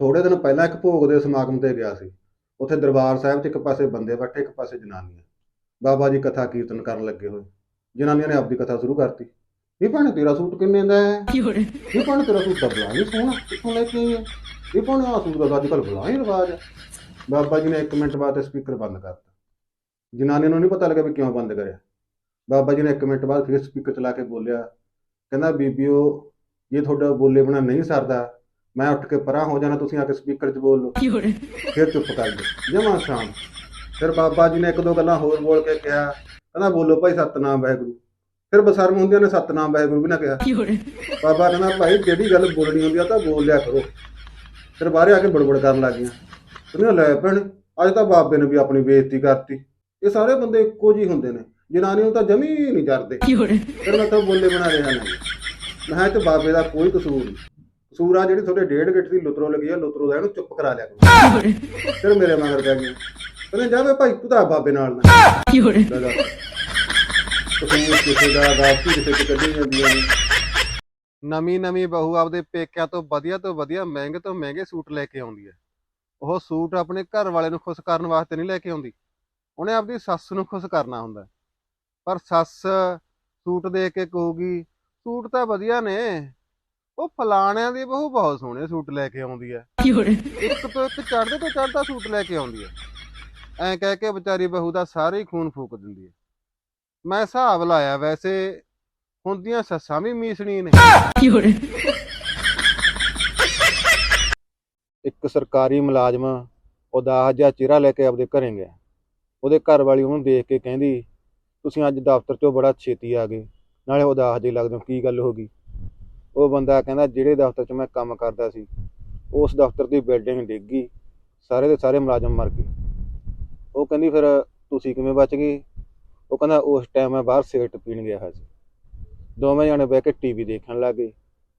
ਥੋੜੇ ਦਿਨ ਪਹਿਲਾਂ ਇੱਕ ਭੋਗ ਦੇ ਸਮਾਗਮ ਤੇ ਗਿਆ ਸੀ। ਉੱਥੇ ਦਰਬਾਰ ਸਾਹਿਬ 'ਚ ਇੱਕ ਪਾਸੇ ਬੰਦੇ ਬੈਠੇ ਇੱਕ ਪਾਸੇ ਜਨਾਨੀਆਂ। ਬਾਬਾ ਜੀ ਕਥਾ ਕੀਰਤਨ ਕਰਨ ਲੱਗੇ ਹੋਏ। ਜਨਾਨੀਆਂ ਨੇ ਆਪਦੀ ਕਥਾ ਸ਼ੁਰੂ ਕਰਤੀ। ਇਹ ਭੈਣੇ ਤੇਰਾ ਸੂਟ ਕਿੰਨੇ ਦਾ ਹੈ，ਇਹ ਭੈਣੇ ਤੇਰਾ ਸੂਟ ਬਲਾ ਨਹੀਂ ਸੋਹਣਾ। ਕਿੱਥੋਂ ਲੈ ਕੇ ਆਈ ਹੈ? ਇਹ ਭੈਣੇ ਆ ਸੂਟ ਦਾ ਅੱਜ ਕੱਲ੍ਹ ਬਲਾ ਹੀ ਰਿਵਾਜ। ਹੈ ਬਾਬਾ ਜੀ ਨੇ 1 ਮਿੰਟ ਬਾਅਦ ਸਪੀਕਰ ਬੰਦ ਕਰਤਾ। ਜਨਾਨੀ ਨੂੰ ਨਹੀਂ ਪਤਾ ਲੱਗਾ ਵੀ ਕਿਉਂ ਬੰਦ ਕਰਿਆ। ਬਾਬਾ ਜੀ ਨੇ 1 ਮਿੰਟ ਬਾਅਦ ਫਿਰ ਸਪੀਕਰ ਚਲਾ ਕੇ ਬੋਲਿਆ। ਕਹਿੰਦਾ ਬੀਬੀਓ ਜੇ ਤੁਹਾਡਾ ਬੋਲੇ ਬਣਾ ਨਹੀਂ ਸਰਦਾ ਮੈਂ ਉੱਠ ਕੇ ਪਰਾਂ ਹੋ ਜਾਣਾ ਤੁਸੀਂ ਆ ਕੇ ਸਪੀਕਰ 'ਚ ਬੋਲ ਲਓ। ਫਿਰ ਚੁੱਪ ਕਰ ਗਏ। ਜਮਾ ਸ਼ਾਮ ਫਿਰ ਬਾਬਾ ਜੀ ਨੇ ਇੱਕ ਦੋ ਗੱਲਾਂ ਹੋਰ ਬੋਲ ਕੇ ਕਿਹਾ। ਕਹਿੰਦਾ ਬੋਲੋ ਭਾਈ ਸਤਨਾਮ ਵਾਹਿਗੁਰੂ। ਫਿਰ ਬਸਰਮ ਹੁੰਦਿਆਂ ਨੇ ਸਤਨਾਮ ਵਾਹਿਗੁਰੂ ਵੀ ਨਾ ਕਿਹਾ। ਬਾਬਾ ਕਹਿੰਦਾ ਭਾਈ ਜਿਹੜੀ ਗੱਲ ਬੋਲਣੀ ਹੁੰਦੀ ਆ ਤਾਂ ਬੋਲ ਲਿਆ ਕਰੋ। ਫਿਰ ਬਾਹਰ ਆ ਕੇ ਬੜਬੜ ਕਰਨ ਲੱਗ ਗਈਆਂ। ਲੈ ਭੈਣ ਅੱਜ ਤਾਂ ਬਾਬੇ ਨੇ ਵੀ ਆਪਣੀ ਬੇਇੱਜ਼ਤੀ ਕਰਤੀ। ਇਹ ਸਾਰੇ ਬੰਦੇ ਇੱਕੋ ਜਿਹੇ ਹੁੰਦੇ ਨੇ। ਜਨਾਨੀ ਨੂੰ ਤਾਂ ਜਮੀ ਨਹੀਂ ਜਰਦੇ। ਫਿਰ ਮੈਂ ਤਾਂ ਬੋਲੇ ਬਣਾ ਰਿਹਾ ਨਾ ਮੈਂ ਤੇ ਬਾਬੇ ਦਾ ਕੋਈ ਕਸੂਰ ਨਹੀਂ। ਸੂਰਾ ਜਿਹੜੀ ਤੁਹਾਡੇ ਡੇਢ ਗਿੱਟ ਦੀ ਲੁਤਰੋ ਲੱਗੀ ਆ ਲੁਤਰੋ ਦਾ ਇਹਨੂੰ ਚੁੱਪ ਕਰਾ ਲਿਆ ਕਰੋ। ਫਿਰ ਮੇਰੇ ਮਗਰ ਪੈ ਗਈ। ਕਹਿੰਦੇ ਜਾਵੇ ਭਾਈ ਤੂੰ ਤਾਂ ਬਾਬੇ ਨਾਲ ਨਾ ਕੀ ਹੋੜੇ ਤੁਸੀਂ ਕਿਸੇ ਦਾ ਦਾਤੀ ਕਿਸੇ ਤੇ ਕੱਢੀ ਜਾਂਦੀਆਂ ਨੇ। ਨਵੀਂ ਨਵੀਂ ਬਹੂ ਆਪਦੇ ਪੇਕਿਆਂ ਤੋਂ ਵਧੀਆ ਤੋਂ ਵਧੀਆ ਮਹਿੰਗੇ ਤੋਂ ਮਹਿੰਗੇ ਸੂਟ ਲੈ ਕੇ ਆਉਂਦੀ ਹੈ। ਉਹ ਸੂਟ ਆਪਣੇ ਘਰ ਵਾਲੇ ਨੂੰ ਖੁਸ਼ ਕਰਨ ਵਾਸਤੇ ਨਹੀਂ ਲੈ ਕੇ ਆਉਂਦੀ। ਉਹਨੇ ਆਪਦੀ ਸੱਸ ਨੂੰ ਖੁਸ਼ ਕਰਨਾ ਹੁੰਦਾ ਪਰ ਸੱਸ ਸੂਟ ਦੇ ਕੇ ਕਹੂਗੀ ਸੂਟ ਤਾਂ ਵਧੀਆ ਨੇ। ਉਹ ਫਲਾਣਿਆਂ ਦੀ ਬਹੂ ਬਹੁਤ ਸੋਹਣੇ ਸੂਟ ਲੈ ਕੇ ਆਉਂਦੀ ਐ ਇੱਕ ਤੋਂ ਇੱਕ ਚੜਦੇ ਤੋਂ ਚੜਦਾ ਸੂਟ ਲੈ ਕੇ ਆਉਂਦੀ ਐ ਐਂ ਕਹਿ ਕੇ ਵਿਚਾਰੀ ਬਹੂ ਦਾ ਸਾਰੇ ਖੂਨ ਫੂਕ ਦਿੰਦੀ ਐ ਮੈਂ ਹਿਸਾਬ ਲਾਇਆ ਵੈਸੇ ਹੁੰਦੀਆਂ ਸੱਸਾਂ ਵੀ ਮੀਸਣੀ ਨੇ। ਇੱਕ ਸਰਕਾਰੀ ਮੁਲਾਜ਼ਮ ਉਦਾਸ ਜਿਹਾ ਚਿਹਰਾ ਲੈ ਕੇ ਆਪਦੇ ਘਰੇ ਗਿਆ। ਉਹਦੇ ਘਰ ਵਾਲੀ ਉਹਨੂੰ ਦੇਖ ਕੇ ਕਹਿੰਦੀ ਤੁਸੀਂ ਅੱਜ ਦਫ਼ਤਰ 'ਚੋਂ ਬੜਾ ਛੇਤੀ ਆ ਗਏ। ਨਾਲੇ ਉਦਾਸ ਜੇ ਲੱਗਦੇ ਹੋ ਕੀ ਗੱਲ ਹੋ ਗਈ? ਉਹ ਬੰਦਾ ਕਹਿੰਦਾ ਜਿਹੜੇ ਦਫ਼ਤਰ 'ਚ ਮੈਂ ਕੰਮ ਕਰਦਾ ਸੀ, ਉਸ ਦਫ਼ਤਰ ਦੀ ਬਿਲਡਿੰਗ ਡਿੱਗ ਗਈ ਸਾਰੇ ਦੇ ਸਾਰੇ ਮੁਲਾਜ਼ਮ ਮਰ ਗਏ। ਉਹ ਕਹਿੰਦੀ ਫਿਰ ਤੁਸੀਂ ਕਿਵੇਂ ਬਚ ਗਏ? ਉਹ ਕਹਿੰਦਾ ਉਸ ਟਾਈਮ ਮੈਂ ਬਾਹਰ ਸਿਗਰਟ ਪੀਣ ਗਿਆ ਹੋਇਆ ਸੀ। ਦੋਵੇਂ ਜਣੇ ਬਹਿ ਕੇ ਟੀਵੀ ਦੇਖਣ ਲੱਗੇ।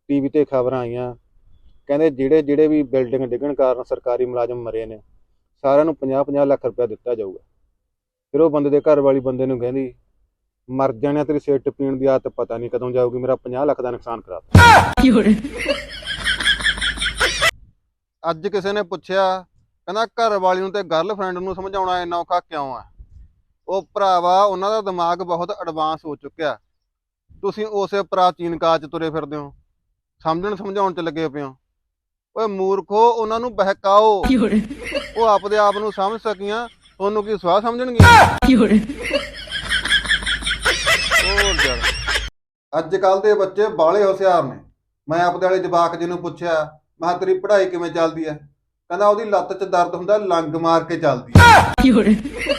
ਟੀਵੀ ਤੇ ਖਬਰਾਂ ਆਈਆਂ। ਕਹਿੰਦੇ ਜਿਹੜੇ ਜਿਹੜੇ ਵੀ ਬਿਲਡਿੰਗ ਡਿੱਗਣ ਕਾਰਨ ਸਰਕਾਰੀ ਮੁਲਾਜ਼ਮ ਮਰੇ ਨੇ, ਸਾਰਿਆਂ ਨੂੰ 50-50 ਲੱਖ ਰੁਪਇਆ ਦਿੱਤਾ ਜਾਊਗਾ। ਫਿਰ ਉਹ ਬੰਦੇ ਦੇ ਘਰ ਵਾਲੀ ਬੰਦੇ ਨੂੰ ਕਹਿੰਦੀ ਮਰ ਜਾਣਿਆ ਤੇਰੀ ਸਿਗਰਟ ਪੀਣ ਦੀ ਆਦਤ ਪਤਾ ਨਹੀਂ ਕਦੋਂ ਜਾਊਗੀ ਮੇਰਾ 50 ਲੱਖ ਦਾ ਨੁਕਸਾਨ ਕਰਾ ਦਿੱਤਾ। ਅੱਜ ਕਿਸੇ ਨੇ ਪੁੱਛਿਆ ਕਹਿੰਦਾ ਘਰ ਵਾਲੀ ਨੂੰ ਤੇ ਗਰਲਫ੍ਰੈਂਡ ਨੂੰ ਸਮਝਾਉਣਾ ਇੰਨਾ ਔਖਾ ਕਿਉਂ ਆ? ਉਹ ਭਰਾਵਾ ਉਹਨਾਂ ਦਾ ਦਿਮਾਗ ਬਹੁਤ ਐਡਵਾਂਸ ਹੋ ਚੁੱਕਿਆ। ਤੁਸੀਂ ਉਸੇ ਪ੍ਰਾਚੀਨ ਕਾਲ 'ਚ ਤੁਰੇ ਫਿਰਦੇ ਹੋ। ਸਮਝਣ ਸਮਝਾਉਣ 'ਚ ਲੱਗੇ ਪਿਓ ਹੋ। ਓਏ ਮੂਰਖੋ ਉਹਨਾਂ ਨੂੰ ਬਹਿਕਾਓ। ਉਹ ਆਪਦੇ ਆਪ ਨੂੰ ਸਮਝ ਸਕੀਆਂ ਤੁਹਾਨੂੰ ਕੀ ਸਵਾਹ ਸਮਝਣਗੀਆਂ?，ਹੋਰ ਯਾਰ ਅੱਜ ਕੱਲ ਦੇ ਬੱਚੇ ਬਾਲੇ ਹੁਸ਼ਿਆਰ ਨੇ। ਮੈਂ ਆਪਦੇ ਵਾਲੇ ਜਵਾਕ ਜੀ ਨੂੰ ਪੁੱਛਿਆ ਮੈਂ ਕਿਹਾ ਤੇਰੀ ਪੜ੍ਹਾਈ ਕਿਵੇਂ ਚੱਲਦੀ ਹੈ? ਕਹਿੰਦਾ ਉਹਦੀ ਲੱਤ 'ਚ ਦਰਦ ਹੁੰਦਾ ਲੰਗ ਮਾਰ ਕੇ ਚੱਲਦੀ 人，